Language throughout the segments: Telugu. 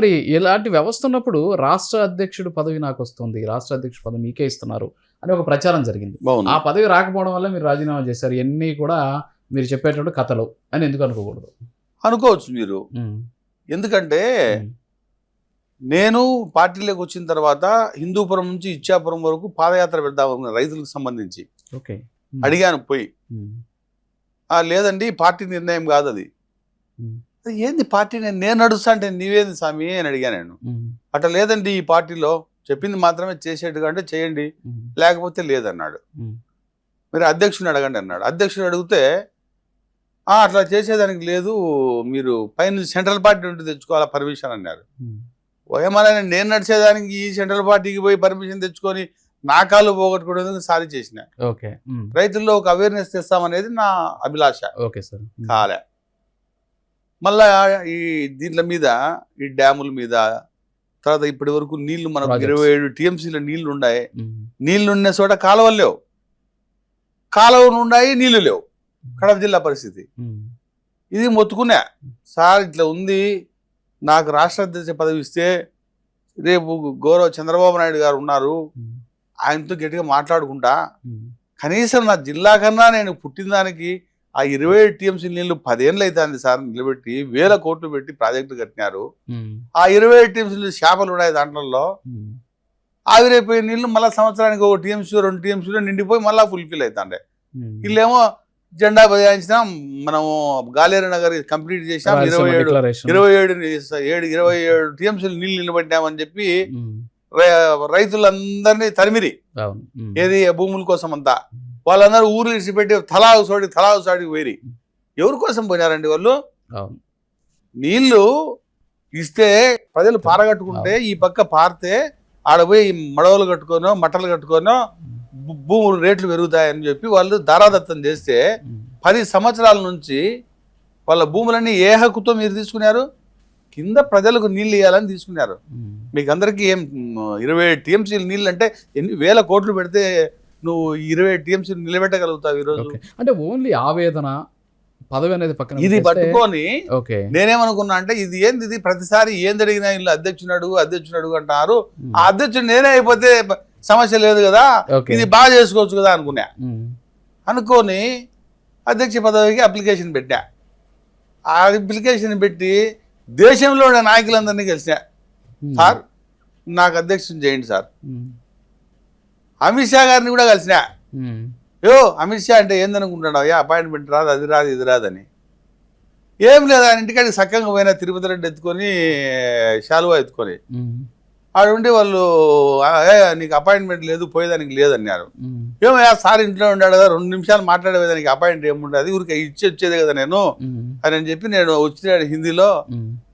మరి ఇలాంటి వ్యవస్థ ఉన్నప్పుడు రాష్ట్ర అధ్యక్షుడు పదవి నాకు వస్తుంది. రాష్ట్ర అధ్యక్షుడు పదవి మీకే ఇస్తున్నారు అని ఒక ప్రచారం జరిగింది. ఆ పదవి రాకపోవడం వల్ల మీరు రాజీనామా చేశారు. ఇవన్నీ కూడా మీరు చెప్పేటువంటి కథలు అని ఎందుకు అనుకోకూడదు? అనుకోవచ్చు మీరు. ఎందుకంటే నేను పార్టీలోకి వచ్చిన తర్వాత హిందూపురం నుంచి ఇచ్చాపురం వరకు పాదయాత్ర పెడదాం రైతులకు సంబంధించి ఓకే. అడిగాను పోయి. ఉమ్, "ఆ, లేదండి పార్టీ నిర్ణయం కాదు "అది ఏంది పార్టీ నేను నేను నడుస్తా అంటే నీవేంది స్వామి అని అడిగాను నేను. అట్లా లేదండి ఈ పార్టీలో చెప్పింది మాత్రమే చేసేట్టుగా అంటే చేయండి లేకపోతే లేదన్నాడు. మీరు అధ్యక్షుని అడగండి అన్నాడు. అధ్యక్షుడు అడిగితే "ఆ, అట్లా చేసేదానికి లేదు మీరు పైన సెంట్రల్ పార్టీ నుండి తెచ్చుకోవాలా పర్మిషన్ అన్నారు. ఉమ్, ఏమన్నా నేను నడిచేదానికి ఈ సెంట్రల్ పార్టీకి పోయి పర్మిషన్ తెచ్చుకొని నా కాళ్ళు పోగొట్టుకోవడానికి సారీ చేసిన. రైతుల్లో ఒక అవేర్నెస్ తెస్తామనేది నా అభిలాష. Okay sir. కాలే. మళ్ళా ఈ దీంట్ల మీద ఈ డ్యాముల మీద తర్వాత ఇప్పటి వరకు నీళ్ళు మనకు. ఇరవై ఏడు టీఎంసీల నీళ్ళు ఉన్నాయి నీళ్ళు ఉన్న చోట కాలువలు లేవు. కాలువలు ఉన్నాయి నీళ్ళు లేవు. కడప జిల్లా పరిస్థితి. ఇది మొత్తుకున్నా సార్ ఇట్లా ఉంది. నాకు రాష్ట్ర అధ్యక్ష పదవి ఇస్తే రేపు గౌరవ చంద్రబాబు నాయుడు గారు ఉన్నారు. ఆయనతో గట్టిగా మాట్లాడుకుంటా. కనీసం నా జిల్లా కన్నా నేను పుట్టిన దానికి ఆ ఇరవై ఏడు టీఎంసీ నీళ్ళు పదేళ్ళు అవుతుంది సార్ నిలబెట్టి వేల కోట్లు పెట్టి ప్రాజెక్టు కట్టినారు. ఆ ఇరవై ఏడు టీఎంసీ చేపలు ఉన్నాయి దాంట్లో ఉమ్, ఆవిరైపోయిన నీళ్ళు మళ్ళీ సంవత్సరానికి ఒక టీఎంసీ రెండు టీఎంసీలో నిండిపోయి మళ్ళీ ఫుల్ఫిల్ అవుతాండే. వీళ్ళేమో జెండా బజాయించినాం మనము గాలేరు నగర్ కంప్లీట్ చేసాం రాయలసీమ ఇరవై ఏడు. ఇరవై ఏడు ఏడు ఇరవై ఏడు టీఎంసీలు నీళ్ళు నిలబెట్టామని చెప్పి రైతులందరినీ తరిమిరి. ఏది భూముల కోసం అంతా. వాళ్ళందరూ ఊరు విడిచిపెట్టి తలాగు సోడి తలాగు సాడికి పోయి ఎవరి కోసం పోయినారండి వాళ్ళు? నీళ్ళు ఇస్తే ప్రజలు పారగట్టుకుంటే ఈ పక్క పారితే ఆడ పోయి మడవలు కట్టుకోనో మట్టలు కట్టుకోనో భూములు రేట్లు పెరుగుతాయని చెప్పి వాళ్ళు దారాదత్తం చేస్తే పది సంవత్సరాల నుంచి వాళ్ళ భూములన్నీ ఏ హక్కుతో మీరు తీసుకున్నారు? కింద ప్రజలకు నీళ్ళు ఇవ్వాలని తీసుకున్నారు. మీకు అందరికీ ఏం ఇరవై టీఎంసీలు నీళ్ళు అంటే ఎన్ని వేల కోట్లు పెడితే నువ్వు ఇరవై టీఎంసీలు నిలబెట్టగలుగుతావు ఈరోజు అంటే ఓన్లీ ఆవేదన పదవి అనేది పక్కన ఇది పట్టుకొని నేనేమనుకున్నా అంటే ఇది ఏంది ఇది? ప్రతిసారి ఏం జరిగినా వీళ్ళు అధ్యక్షుడు అడుగు అధ్యక్షుడు అడుగు అంటారు ఆ అధ్యక్షుడు నేనే అయిపోతే సమస్య లేదు కదా. ఇది బాగా చేసుకోవచ్చు కదా అనుకున్నా. అనుకొని అధ్యక్ష పదవికి అప్లికేషన్ పెట్టా. ఆ అప్లికేషన్ పెట్టి దేశంలో ఉన్న నాయకులందరినీ కలిసా. సార్ నాకు అధ్యక్షుని చేయండి సార్. అమిత్ షా గారిని కూడా కలిసిన. యో అమిత్ షా అంటే ఏందనుకుంటాడు అయ్యా అపాయింట్మెంట్ రాదు అది రాదు ఇది రాదని. ఏం లేదు ఆయన ఇంటికాడికి సక్కంగా పోయినా తిరుపతి రెడ్డి ఎత్తుకొని శాలువా ఎత్తుకొని. ఆడుండి వాళ్ళు "ఆ, ఏ నీకు అపాయింట్మెంట్ లేదు పోయేదానికి లేదన్నారు. ఏమయ్యా సార్ ఇంట్లో ఉన్నాడు కదా రెండు నిమిషాలు మాట్లాడేదానికి అపాయింట్ ఏముండదు ఊరికి ఇచ్చి వచ్చేది కదా నేను అని అని చెప్పి నేను వచ్చినాడు హిందీలో.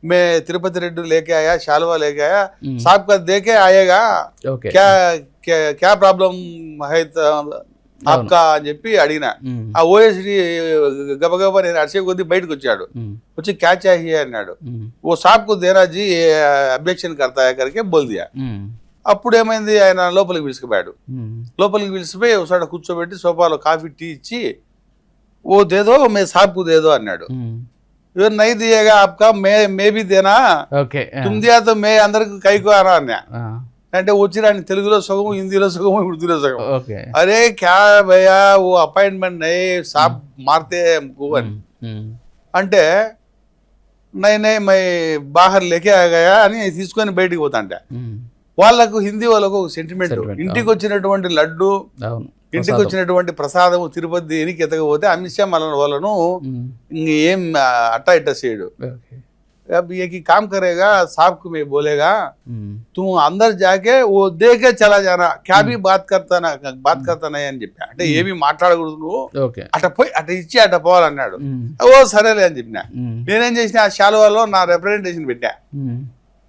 మే తిరుపతి రెడ్డి లేకే ఆయా శాలువా లేకే ఆయా సాబ్ దేకే ఆయేగా క్యా క్యా ప్రాబ్లం హై త- ఆప్కా అని చెప్పి అడిగిన. ఆ ఓఎస్డి గబగబా నేను అరిసే కొద్దీ బయటకు వచ్చాడు వచ్చి క్యా చాహియే అన్నాడు. ఓ సాబ్కు దేనాజీ అబ్జెక్షన్ కర్తా కరికే బోల్ దియా అప్పుడు ఏమైంది ఆయన లోపలికి పిలుచుకుపోయాడు. లోపలికి పిలిచిపోయి ఒకసారి కూర్చోబెట్టి సోఫాలో కాఫీ టీ ఇచ్చి ఓ దేదో మే సాబ్కు దేదో అన్నాడు. ఇవర్ నై దియేగా ఆప్కా మే మే బి దేనా? తుమ్ దియా తో మే అందరికి కైకో అనా అన్నా. అంటే వచ్చి రాని తెలుగులో సగం హిందీలో సగం ఉర్దూలో సగం అరే క్యా భయా ఓ అపాయింట్మెంట్ నై సాప్ మార్తే అని అంటే నై నై మై బాహర్ లేకే ఆగాయా అని తీసుకొని బయటికి పోతా అంటే వాళ్ళకు హిందీ వాళ్ళకు ఒక సెంటిమెంట్ ఇంటికి వచ్చినటువంటి లడ్డు ఇంటికి వచ్చినటువంటి ప్రసాదం తిరుపతి దేనికి ఎతకపోతే అమిత్ షా వాళ్ళను ఏం అట్టా ఇట్టా చేయడు. अब ये की काम करेगा साहब को मैं बोलेगा ఉమ్, तुम अंदर जाके वो देके चला जाना क्या भी बात करता ना बात करता नहीं అని చెప్పా అంటే ఏమి మాట్లాడకూడదు నువ్వు ఓకే అట పోయి అట ఇచ్చి అట పోవాలన్నాడు ఉమ్, ఓ సరేలే అని చెప్పిన ఉమ్, నేనేం చేసిన ఆ శాలువాలో నా రిప్రజెంటేషన్ పెట్టా ఉమ్,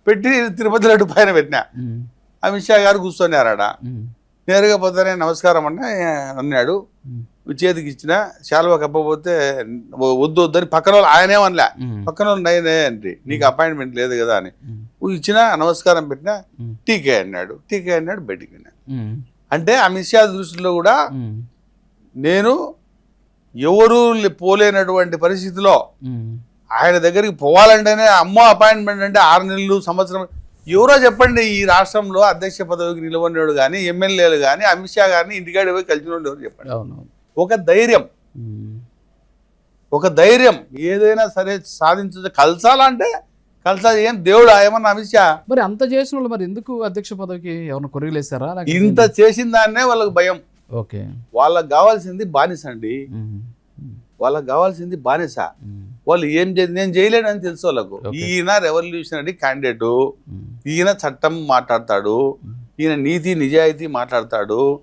పెట్టి తిరుపతి లడ్డు పైన పెట్టినా ఉమ్, అమిత్ షా గారు కూర్చొన్నారాడ ఉమ్, నేరుగా పోతానే నమస్కారం అన్న అన్నాడు ఉమ్, చేతికి ఇచ్చిన శాలువా కప్పపోతే వద్దు వద్దని పక్కన వాళ్ళు ఆయనేమనలే ఉమ్, పక్కన వాళ్ళు నైనే అండి. నీకు అపాయింట్మెంట్ లేదు కదా అని. ఇచ్చిన నమస్కారం పెట్టినా టీకే అన్నాడు. టీకే అన్నాడు బయటికి అంటే అమిత్ షా దృష్టిలో కూడా నేను ఎవరు పోలేనటువంటి పరిస్థితిలో ఆయన దగ్గరికి పోవాలంటేనే అమ్మో అపాయింట్మెంట్ అంటే ఆరు నెలలు సంవత్సరం. ఎవరో చెప్పండి ఈ రాష్ట్రంలో అధ్యక్ష పదవికి నిలబడినోడు కానీ ఎమ్మెల్యేలు కానీ అమిత్ షా గారిని ఇంటికాడి పోయి కలిసిన వాళ్ళు ఎవరు చెప్పండి? ఒక ధైర్యం. ఒక ధైర్యం. ఏదైనా సరే సాధించ కలసాలంటే కలసాలి ఏం దేవుడు ఏమన్నా అమిత్ షా మరి అంత చేసిన వాళ్ళు మరి ఎందుకు అధ్యక్ష పదవికి ఎవరిని కొరిగిలేసారా ఇంత చేసిన దాన్నే వాళ్ళకి భయం. ఓకే. వాళ్ళకి కావాల్సింది బానిస అండి. వాళ్ళకి కావాల్సింది బానిస. వాళ్ళు ఏం చే నేను చేయలేనని తెలుసు వాళ్ళకు. ఈయన రెవల్యూషనరీ క్యాండిడేట్. ఈయన చట్టం మాట్లాడతాడు. ఈయన నీతి నిజాయితీ మాట్లాడతాడు.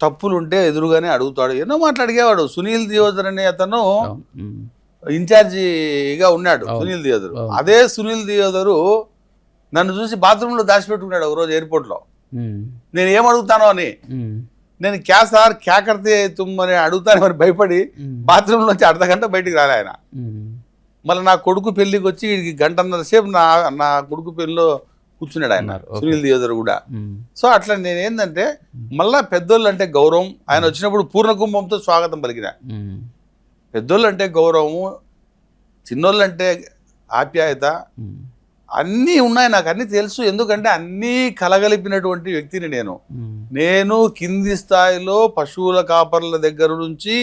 తప్పులుంటే ఎదురుగానే అడుగుతాడు ఎన్నో మాట్లాడిగేవాడు సునీల్ దియోదర్ అనే అతను. ఇన్ఛార్జిగా ఉన్నాడు. సునీల్ దియోదర్. అదే సునీల్ దియోదరు నన్ను చూసి బాత్రూంలో దాచిపెట్టుకున్నాడు ఒక రోజు ఎయిర్పోర్ట్లో. నేను ఏం అడుగుతానో అని. నేను క్యా సార్ క్యా కడితే తుమ్మని అడుగుతాను మరి భయపడి నుంచి అర్ధ గంట బయటికి రాలే ఆయన. మళ్ళీ నా కొడుకు పెళ్ళికి వచ్చి గంటన్నర సేపు నా నా కొడుకు పెళ్ళిలో కూర్చున్నాడు ఆయన. సునీల్ దియోదర్ కూడా. సో అట్లా నేను ఏంటంటే మళ్ళా పెద్దోళ్ళు అంటే గౌరవం ఆయన వచ్చినప్పుడు పూర్ణ కుంభంతో స్వాగతం పలికిన. పెద్దోళ్ళు అంటే గౌరవము చిన్నోళ్ళు అంటే ఆప్యాయత. అన్నీ ఉన్నాయి నాకు అన్నీ తెలుసు ఎందుకంటే అన్నీ కలగలిపినటువంటి వ్యక్తిని నేను. నేను కింది స్థాయిలో పశువుల కాపర్ల దగ్గర నుంచి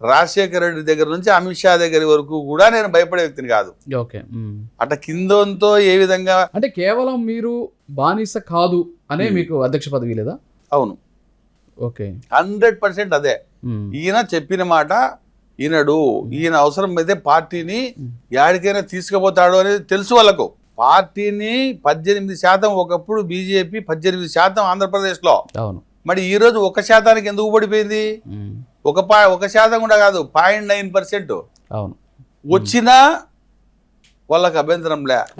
రాజశేఖర రెడ్డి దగ్గర నుంచి అమిత్ షా దగ్గర వరకు కూడా నేను భయపడే వ్యక్తిని కాదు ఓకే. అట్లా కిందతో ఏ విధంగా అంటే కేవలం మీరు బానిస కాదు అనే. మీకు అధ్యక్ష పదవి లేదా అవును ఓకే హండ్రెడ్ పర్సెంట్ అదే. ఈయన చెప్పిన మాట ఈనడు ఈయన అవసరం అయితే పార్టీని. యాడికైనా తీసుకుపోతాడు అనేది తెలుసు వాళ్ళకు పార్టీని పద్దెనిమిది శాతం ఒకప్పుడు బీజేపీ పద్దెనిమిది శాతం ఆంధ్రప్రదేశ్లో అవును మరి ఈ రోజు ఒక శాతానికి ఎందుకు పడిపోయింది. ఒక పా ఒక శాతం కూడా కాదు పాయింట్ నైన్ పర్సెంట్. అవును. వచ్చినా వాళ్ళకి అభ్యంతరం లే.